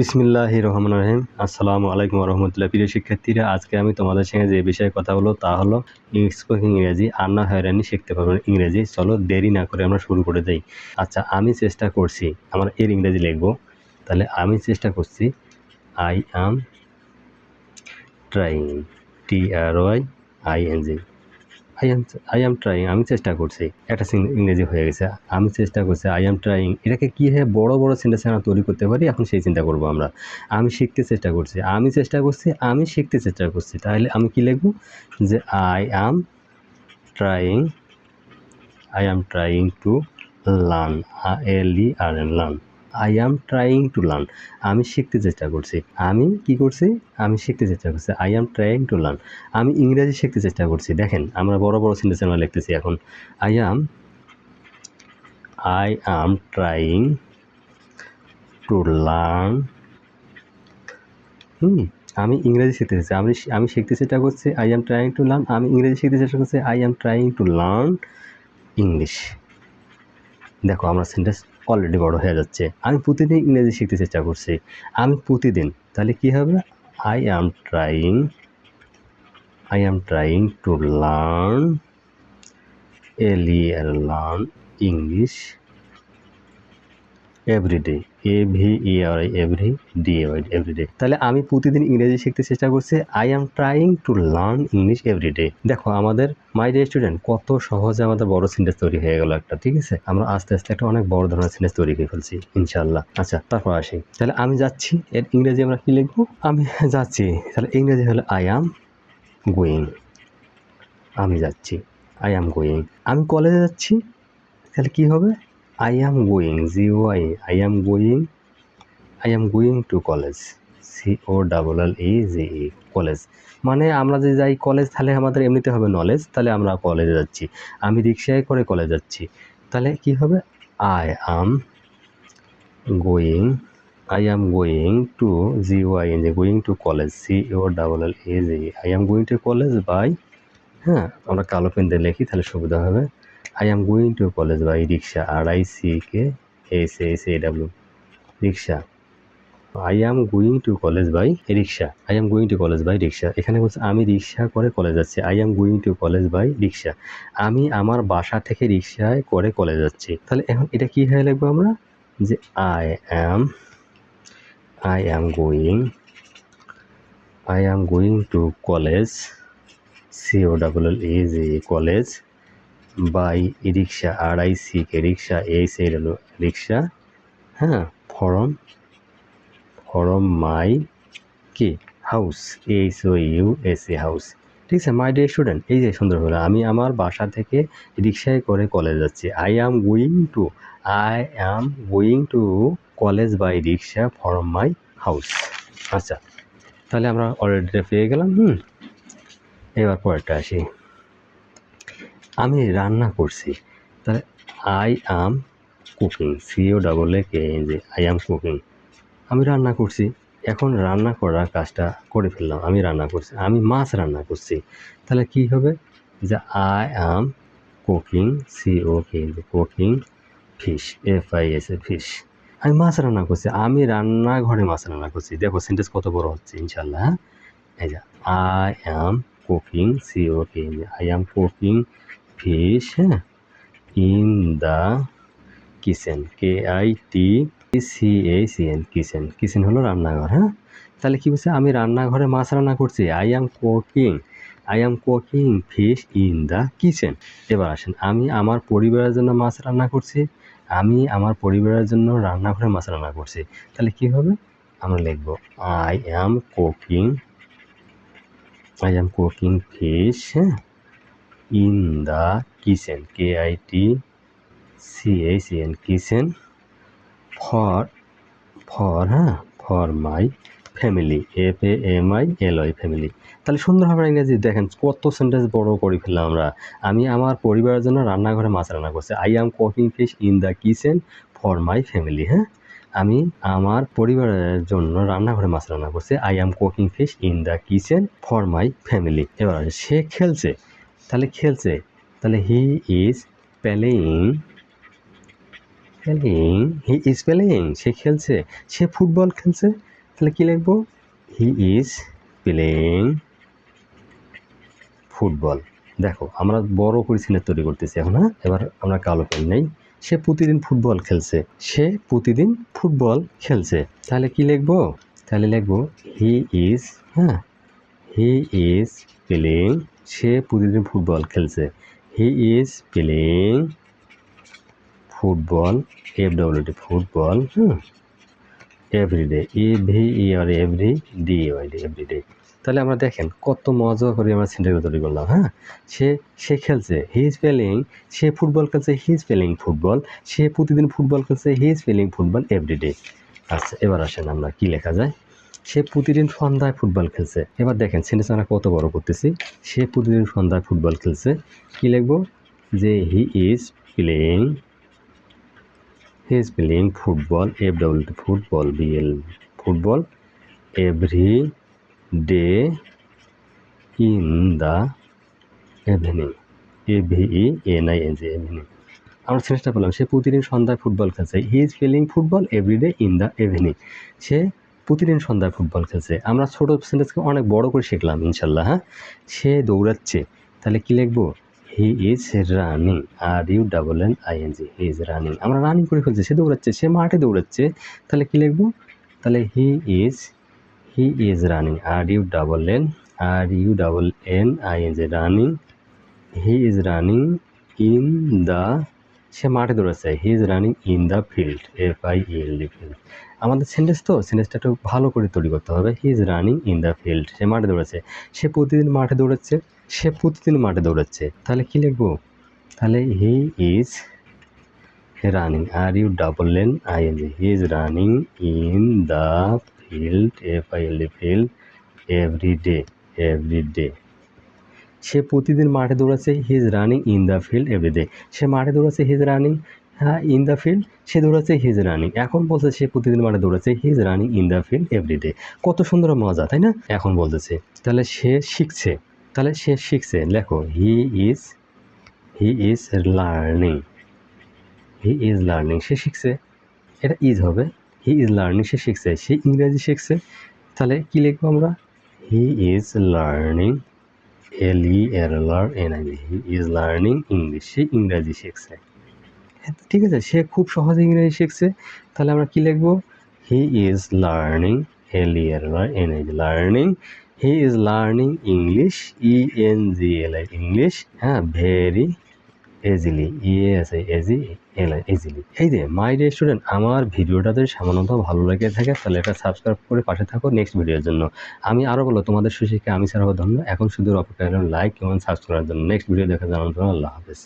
বিসমিল্লাহ রহমান রহিম। আসসালামু আলাইকুম রহমতুল্লাহ। প্রিয় শিক্ষার্থীরা, আজকে আমি তোমাদের সঙ্গে যে বিষয়ে কথা বলব তা হলো স্পোকিং ইংরেজি। আর না হয়রানি শিখতে পারবেন ইংরেজি। চলো দেরি না করে আমরা শুরু করে যাই আচ্ছা আমি চেষ্টা করছি আমার এর ইংরেজি লিখব। তাহলে আমি চেষ্টা করছি। I am trying T R Y I N G I am I am trying আমি চেষ্টা করছি। একটা ইংরেজি হয়ে গেছে। আমি চেষ্টা করছি আই এম ট্রাইং এটাকে কী হয় বড় বড় সেন্টেন্স আমরা তৈরি করতে পারি? এখন সেই চিন্তা করব আমরা। আমি শিখতে চেষ্টা করছি। আমি চেষ্টা করছি, আমি শিখতে চেষ্টা করছি। তাহলে আমি কি লিখব? যে I am trying I am trying to learn L E R N learn I am trying to learn আমি শিখতে চেষ্টা করছি। আমি কি করছি? আমি শিখতে চেষ্টা করছি। I am trying to learn আমি ইংরেজি শিখতে চেষ্টা করছি। দেখেন, আমরা বড় বড় আমরা লিখতেছি এখন। I am I am trying to learn হুম, আমি ইংরেজি শিখতে চাইছি আমি আমি শিখতে চেষ্টা করছি। I am trying to learn আমি ইংরেজি শিখতে চেষ্টা করছি। I am trying to learn English দেখো, আমরা সেন্টেন্স অলরেডি বড় হয়ে যাচ্ছে। আমি প্রতিদিন ইংরেজি শিখতে চেষ্টা করছি। আমি প্রতিদিন, তাহলে কি হবে? I am trying I am trying to learn L learn English everyday A V E R every D everyday তাহলে আমি প্রতিদিন ইংরেজি শিখতে চেষ্টা করছি। I am trying to learn English everyday দেখো, আমাদের মাই ডে স্টুডেন্ট কত সহজে আমাদের বড় সেন্টেন্স তৈরি হয়ে গেল একটা, ঠিক আছে? আমরা আস্তে আস্তে একটা অনেক বড় ধরনের সেন্টেন্স তৈরি করে ফেলছি ইনশাল্লাহ আচ্ছা তারপর আসি। তাহলে আমি যাচ্ছি, এর ইংরেজি আমরা কি লিখব? আমি যাচ্ছি। তাহলে ইংরেজি হলো আই অ্যাম গোয়িং আমি যাচ্ছি। আই অ্যাম গোয়িং আমি কলেজে যাচ্ছি, তাহলে কি হবে? I am going G Y I am going I am going to college C O double L E G E college মানে আমরা যে যাই কলেজ তাহলে আমাদের এমনিতে হবে নলেজ তাহলে আমরা কলেজে যাচ্ছি। আমি রিক্সায় করে কলেজ যাচ্ছি। তাহলে কি হবে? I am going I am going to G Y N going to college C O double L A G I am going to college by হ্যাঁ আমরা কালো পেন দিয়ে লিখি, তাহলে সুবিধা হবে। I am going to college by rickshaw R I C K S S A W rickshaw I am going to college by rickshaw I am going to college by rickshaw এখানে বলছে, আমি rickshaw করে college যাচ্ছি। I am going to college by rickshaw আমি আমার বাসা থেকে রিক্সায় করে কলেজ যাচ্ছি। তাহলে এখন এটা কি হয়ে লিখব আমরা? যে I am I am going I am going to college C O double A college by E rickshaw, R I C K, rickshaw H A হলো রিক্সা হ্যাঁ ফরম ফরম মাই কি, house H O U S E house. ঠিক আছে, মাই day student, এই যে সুন্দর হলো, আমি আমার বাসা থেকে রিক্সায় করে কলেজ যাচ্ছি। I am going to, I am going to college by rickshaw from my house. আচ্ছা তাহলে আমরা অলরেডি পেয়ে গেলাম, হুম। এবার পরেরটা আসি। আমি রান্না করছি। তাহলে I am cooking C O double A K N যে আই আম কুকিং আমি রান্না করছি। এখন রান্না করার কাজটা করে ফেললাম। আমি রান্না করছি। আমি মাছ রান্না করছি। তাহলে কি হবে? যে I am cooking C O K cooking fish F I S A fish আমি মাছ রান্না করছি। আমি রান্নাঘরে মাছ রান্না করছি। দেখো সেন্টেন্স কত বড় হচ্ছে ইনশাল্লাহ হ্যাঁ? এই যে I am cooking C O K I am cooking fish হ্যাঁ in the kitchen, K I T C A C N, kitchen. Kitchen হলো রান্নাঘর হ্যাঁ? তাহলে কী বলছে আমি রান্নাঘরে মাছ রান্না করছি। I am cooking. I am cooking fish in the kitchen. এবার আসেন, আমি আমার পরিবারের জন্য মাছ রান্না করছি। আমি আমার পরিবারের জন্য রান্নাঘরে মাছ রান্না করছি। তাহলে কী হবে? আমরা লিখব, I am cooking, I am cooking fish হ্যাঁ? In the kitchen K I T C A C N kitchen. For for হ্যাঁ for my family F A M I L Y family. তাহলে সুন্দরভাবে ইংরেজি দেখেন কত সেন্টেন্স বড় করে ফেললাম আমরা। আমি আমার পরিবারের জন্য রান্নাঘরে মাছ রান্না করছি। I am cooking fish in the kitchen for my family হ্যাঁ। আমি আমার পরিবারের জন্য রান্নাঘরে মাছ রান্না করছি। I am cooking fish in the kitchen for my family এবার সে খেলছে। তাহলে খেলছে। তাহলে he is playing playing he is playing সে খেলছে। সে ফুটবল খেলছে। তাহলে কি লিখব? He is playing football. দেখো, আমরা বড় করে সিনের তৈরি করতেছি এখন হ্যাঁ? এবার আমরা কালো পেন নেই। সে প্রতিদিন ফুটবল খেলছে। সে প্রতিদিন ফুটবল খেলছে। তাহলে কি লিখব? তাহলে লিখব হি ইজ হ্যাঁ? হি ইজ প্লেয়িং সে প্রতিদিন ফুটবল খেলছে। He is playing football F W D football everyday E V E R every D Y D everyday তাহলে আমরা দেখেন কত মজা করে আমরা সেন্টার তৈরি করলাম হ্যাঁ? সে সে খেলছে হি ইজ সে ফুটবল খেলছে হি ইজ ফুটবল সে প্রতিদিন ফুটবল খেলছে হি ইজ ফুটবল এভরিডে আচ্ছা এবার আসেন আমরা কি লেখা যায়? সে প্রতিদিন সন্ধ্যায় ফুটবল খেলছে। এবার দেখেন আমরা কত বড় করতেছি। সে প্রতিদিন সন্ধ্যায় ফুটবল খেলছে। কি লিখব? যে he is playing he is playing football F W football B L football every day in the evening A V E N I N G evening আমরা সেন্সটা পেলাম। সে প্রতিদিন সন্ধ্যায় ফুটবল খেলছে। He is playing football everyday in the evening সে প্রতিদিন সন্ধ্যায় football খেলছে। আমরা ছোট সেন্টেন্সকে অনেক বড় করে শিখলাম ইনশাল্লাহ হ্যাঁ? সে দৌড়াচ্ছে। তাহলে কি লিখব? He is running R U double N I N G he is running আমরা রানিং করে ফেলছি, সে দৌড়াচ্ছে, সে মাঠে দৌড়াচ্ছে। তাহলে কি লিখব? তাহলে he is he is running R U double N R U double N I N G running he is running in the সে মাঠে দৌড়াচ্ছে। He is running in the field F I L D field আমাদের sentence তো সেন্টেন্সটা একটু ভালো করে তৈরি করতে হবে। He is running in the field সে মাঠে দৌড়াচ্ছে। সে প্রতিদিন মাঠে দৌড়াচ্ছে, সে প্রতিদিন মাঠে দৌড়াচ্ছে। তাহলে কি লিখব? তাহলে he is running R U double N I N he is running in the field F I L D field every day every day সে প্রতিদিন মাঠে দৌড়াচ্ছে he is running in the field everyday সে মাঠে দৌড়াচ্ছে he is running হ্যাঁ in the field সে দৌড়াচ্ছে he is running এখন বলছে সে প্রতিদিন মাঠে দৌড়াচ্ছে he is running in the field everyday কত সুন্দর মজা, তাই না? এখন বলতেছে, তাহলে সে শিখছে, তাহলে সে শিখছে, লেখো he is he is learning he is learning সে শিখছে, এটা ইজ হবে হি ইজ লার্নিং সে শিখছে, সে ইংরেজি শিখছে, তাহলে কী লিখব আমরা? He is learning L E A R N I he is learning English সে ইংরাজি শিখছে। হ্যাঁ, ঠিক আছে সে খুব সহজে ইংরাজি শিখছে। তাহলে আমরা কি লিখব? He is learning L E A R N I learning he is learning English E N G L I English হ্যাঁ very easily E S A G L easily এই যে মাই ডে স্টুডেন্ট আমার ভিডিওটা যদি সামান্যত ভালো লেগে থাকে, তাহলে এটা সাবস্ক্রাইব করে পাশে থাকো নেক্সট ভিডিওর জন্য। আমি আরও বলো তোমাদের সুশিক্ষা আমি স্যার ধন্য। এখন শুধু অপেক্ষা লাইক এবং সাবস্ক্রাইব করার জন্য। নেক্সট ভিডিও দেখা জানানোর জন্য আল্লাহ হাফেজ।